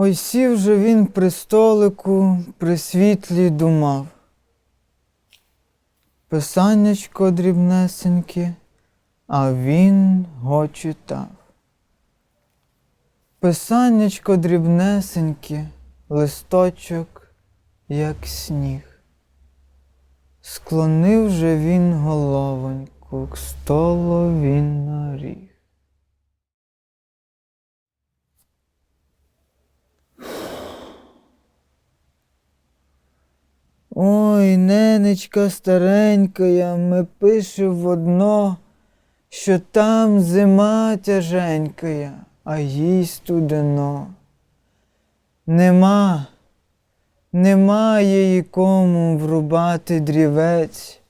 Ой сів же він при столику, при світлі думав. Писаннячко дрібнесеньке, а він го читав. Писаннячко дрібнесеньке, листочок, як сніг. Склонив же він головоньку, к столу він наріг. Ой, ненечка старенькая, ми пише в одно, що там зима тяженькая, а їй студено. Нема, нема їй кому врубати дрівець,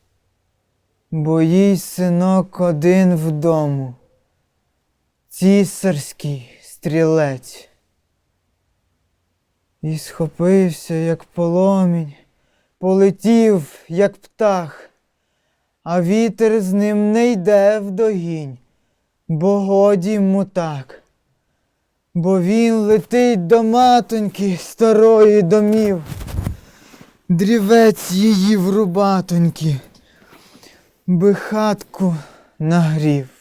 бо їй синок один вдому, цісарський стрілець. І схопився, як поломінь, полетів, як птах, а вітер з ним не йде вдогінь, бо годі йому так. Бо він летить до матоньки старої домів, дрівець її врубатоньки, би хатку нагрів.